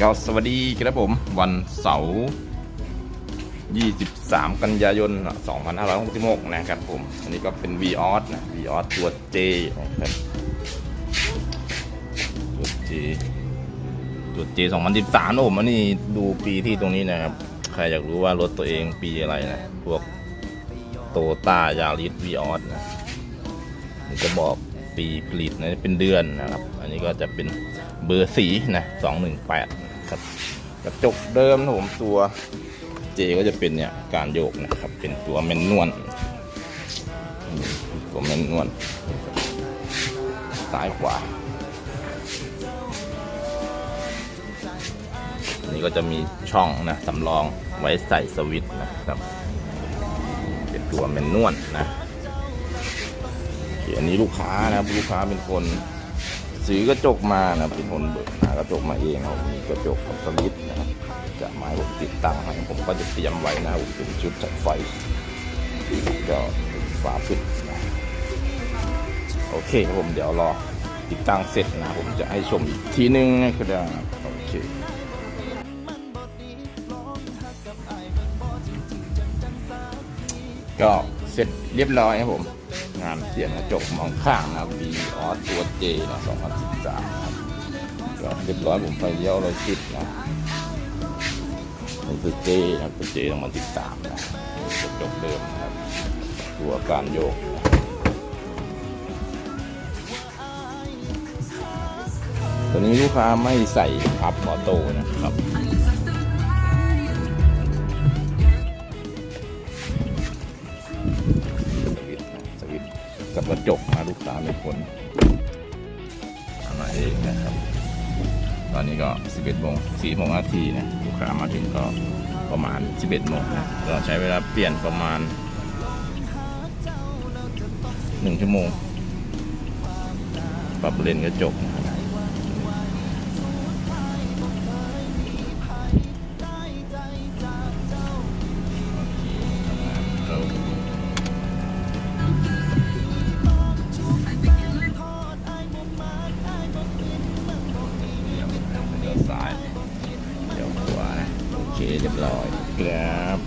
ก็สวัสดีครับผมวันเสาร์23 กันยายน 2566 นะครับผม อันนี้ก็เป็น v ีออสนะ v ีออสตัว J นะครับตัว J ตัว J 2013นะผมอันนี้ดูปีที่ตรงนี้นะครับ ใครอยากรู้ว่ารถตัวเองปีอะไรนะ พวกโตต้ายาริส v ีออสนะมันจะบอก ปีผลิตนะเป็นเดือนนะครับ อันนี้ก็จะเป็นเบอร์สีนะสองหนึ่งแปดครับกระจกเดิมนะผมตัวเจก็จะเป็นเนี่ยการโยกนะครับ เป็นตัวแมนนวลตัวแมนนวลซ้ายขวาอันนี้ก็จะมีช่องนะสำรองไว้ใส่สวิตช์นะครับ เป็นตัวแมนนวลนะ อันนี้ลูกค้านะครับลูกค้าเป็นคนซื้อกระจกมานะเป็นคนเบิกหากระจกมาเองครับมีกระจกกับสวิตช์นะครับจะมาผมติดตั้งให้ผมก็จะเตรียมไว้นะครับเป็นชุดจัดไฟก็ฝาปิดนะโอเคครับผมเดี๋ยวรอติดตั้งเสร็จนะผมจะให้ชมอีกทีนึงนะครับโอเคก็เสร็จเรียบร้อยครับผม งานเปลี่ยนกระจกมองข้างนะครับ V ออสตัวเจนะ2013นะครับก็เรียบร้อยผมไฟเลี้ยวเลยคิดนะนี่คือเจนะตัวเจ2013นะกระจกเดิมนะครับตัวการโยกนะตัวนี้ลูกค้าไม่ใส่พับออโต้นะครับ กระจกมาลูกค้าเป็นคนทำมาเองนะครับ ตอนนี้ก็ 11โมง46นาทีนะลูกค้ามาถึงก็ประมาณ 11โมงนะเราใช้เวลาเปลี่ยนประมาณ 1 ชั่วโมง ปรับเลนกระจกนะครับ เรียบร้อยครับ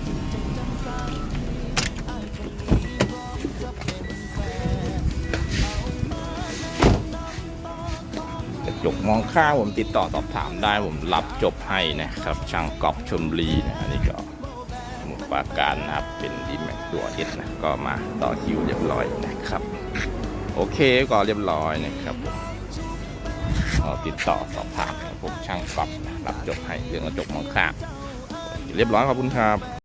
กระจกมองข้าผมติดต่อสอบถามได้ผมรับจบให้นะครับ ช่างกอบชมรีนะอันนี้ก็มุดปาการนะครับเป็นดีแม็กตัวเอสนะก็มาต่อคิวเรียบร้อยนะครับ โอเคก็เรียบร้อยนะครับผมติดต่อสอบถามกับพวกช่างปรับนะรับจบให้เรื่องกระจกมองข้า เรียบร้อยขอบคุณครับ